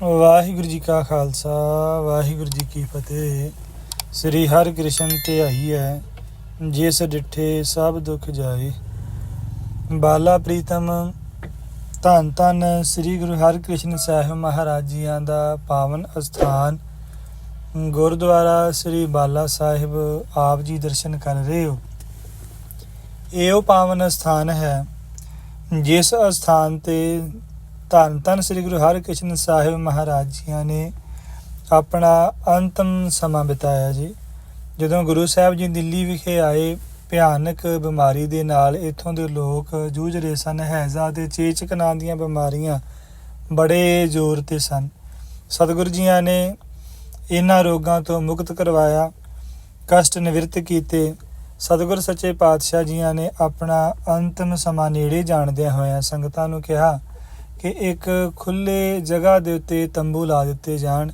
ਵਾਹਿਗੁਰੂ ਜੀ ਕਾ ਖਾਲਸਾ, ਵਾਹਿਗੁਰੂ ਜੀ ਕੀ ਫਤਿਹ। ਸ੍ਰੀ ਹਰਿਕ੍ਰਿਸ਼ਨ ਧਿਆਈ ਹੈ, ਜਿਸ ਡਿਠੇ ਸਭ ਦੁੱਖ ਜਾਏ। ਬਾਲਾ ਪ੍ਰੀਤਮ, ਧੰਨ ਧੰਨ ਸ੍ਰੀ ਗੁਰੂ ਹਰਿਕ੍ਰਿਸ਼ਨ ਸਾਹਿਬ ਮਹਾਰਾਜ ਜੀਆਂ ਦਾ ਪਾਵਨ ਅਸਥਾਨ। ਗੁਰਦੁਆਰਾ ਸ੍ਰੀ ਬਾਲਾ ਸਾਹਿਬ, ਆਪ ਜੀ ਦਰਸ਼ਨ ਕਰ ਰਹੇ ਹੋ। ਇਹ ਉਹ ਪਾਵਨ ਸਥਾਨ ਹੈ, ਜਿਸ ਅਸਥਾਨ ਤੇ ਧੰਨ ਧੰਨ ਸ੍ਰੀ ਗੁਰੂ ਹਰਿਕ੍ਰਿਸ਼ਨ ਸਾਹਿਬ ਮਹਾਰਾਜ ਜੀਆਂ ਨੇ ਆਪਣਾ ਅੰਤਮ ਸਮਾਂ ਬਿਤਾਇਆ ਜੀ। ਜਦੋਂ ਗੁਰੂ ਸਾਹਿਬ ਜੀ ਦਿੱਲੀ ਵਿਖੇ ਆਏ, ਭਿਆਨਕ ਬਿਮਾਰੀ ਦੇ ਨਾਲ ਇੱਥੋਂ ਦੇ ਲੋਕ ਜੂਝ ਰਹੇ ਸਨ, ਹੈਜ਼ਾ ਤੇ ਚੇਚਕ ਨਾਂ ਦੀਆਂ ਬਿਮਾਰੀਆਂ ਬੜੇ ਜ਼ੋਰ ਤੇ ਸਨ। ਸਤਿਗੁਰੂ ਜੀਆਂ ਨੇ ਇਹਨਾਂ ਰੋਗਾਂ ਤੋਂ ਮੁਕਤ ਕਰਵਾਇਆ, ਕਸ਼ਟ ਨਿਵਰਤ ਕੀਤੇ। ਸਤਿਗੁਰ ਸੱਚੇ ਪਾਤਸ਼ਾਹ ਜੀਆਂ ਨੇ ਆਪਣਾ ਅੰਤਮ ਸਮਾਂ ਨੇੜੇ ਜਾਣਦਿਆਂ ਹੋਇਆਂ ਸੰਗਤਾਂ ਨੂੰ ਕਿਹਾ ਕਿ ਇੱਕ ਖੁੱਲੇ ਜਗ੍ਹਾ ਦੇ ਉੱਤੇ ਤੰਬੂ ਲਾ ਦਿੱਤੇ ਜਾਣ।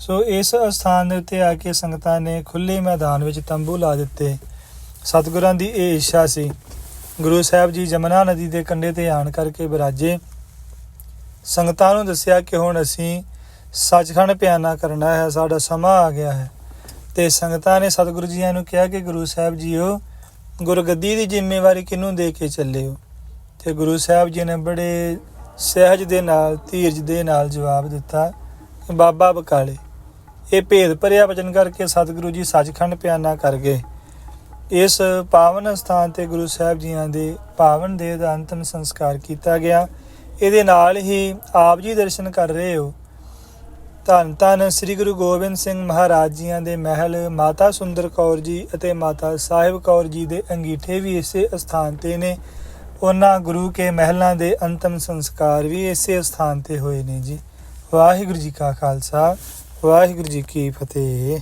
ਸੋ ਇਸ ਸਥਾਨ ਦੇ ਉੱਤੇ ਆ ਕੇ ਸੰਗਤਾਂ ਨੇ ਖੁੱਲੇ ਮੈਦਾਨ ਵਿੱਚ ਤੰਬੂ ਲਾ ਦਿੱਤੇ। ਸਤਿਗੁਰਾਂ ਦੀ ਇਹ ਇੱਛਾ ਸੀ। ਗੁਰੂ ਸਾਹਿਬ ਜੀ ਜਮਨਾ ਨਦੀ ਦੇ ਕੰਢੇ ਤੇ ਆਣ ਕਰਕੇ ਬਿਰਾਜੇ। ਸੰਗਤਾਂ ਨੂੰ ਦੱਸਿਆ ਕਿ ਹੁਣ ਅਸੀਂ ਸੱਚਖੰਡ ਪਿਆਨਾ ਕਰਨਾ ਹੈ, ਸਾਡਾ ਸਮਾਂ ਆ ਗਿਆ ਹੈ। ਤੇ ਸੰਗਤਾਂ ਨੇ ਸਤਿਗੁਰੂ ਜੀਆਂ ਨੂੰ ਕਿਹਾ ਕਿ ਗੁਰੂ ਸਾਹਿਬ ਜੀਓ, ਗੁਰਗੱਦੀ ਦੀ ਜ਼ਿੰਮੇਵਾਰੀ ਕਿਹਨੂੰ ਦੇ ਕੇ ਚੱਲੇ ਹੋ? ਤੇ ਗੁਰੂ ਸਾਹਿਬ ਜੀ ਨੇ ਬੜੇ ਸਹਿਜ ਦੇ ਨਾਲ, ਧੀਰਜ ਦੇ ਨਾਲ ਜਵਾਬ ਦਿੱਤਾ, ਬਾਬਾ ਬਕਾਲੇ, ਇਹ ਭੇਦ ਭਰਿਆ ਵਚਨ ਕਰਕੇ ਸਤਿਗੁਰੂ ਜੀ ਸੱਚਖੰਡ ਪਿਆਨਾ ਕਰ ਗਏ। ਇਸ ਪਾਵਨ ਸਥਾਨ ਤੇ ਗੁਰੂ ਸਾਹਿਬ ਜੀਆਂ ਦੇ ਪਾਵਨ ਦੇਹ ਦਾ ਅੰਤਮ ਸੰਸਕਾਰ ਕੀਤਾ ਗਿਆ। ਇਹਦੇ ਨਾਲ ਹੀ ਆਪ ਜੀ ਦਰਸ਼ਨ ਕਰ ਰਹੇ ਹੋ। ਧੰਨ ਧੰਨ ਸ੍ਰੀ ਗੁਰੂ ਗੋਬਿੰਦ ਸਿੰਘ ਮਹਾਰਾਜ ਜੀਆਂ ਦੇ ਮਹਿਲ, ਮਾਤਾ ਸੁੰਦਰ ਕੌਰ ਜੀ ਅਤੇ ਮਾਤਾ ਸਾਹਿਬ ਕੌਰ ਜੀ ਦੇ ਅੰਗੀਠੇ ਵੀ ਇਸੇ ਸਥਾਨ ਤੇ ਨੇ। ਉਹਨਾਂ ਗੁਰੂ ਕੇ ਮਹਿਲਾਂ ਦੇ ਅੰਤਮ ਸੰਸਕਾਰ ਵੀ ਇਸੇ ਸਥਾਨ ਤੇ ਹੋਏ ਨੇ ਜੀ। ਵਾਹਿਗੁਰੂ ਜੀ ਕਾ ਖਾਲਸਾ, ਵਾਹਿਗੁਰੂ ਜੀ ਕੀ ਫਤਿਹ।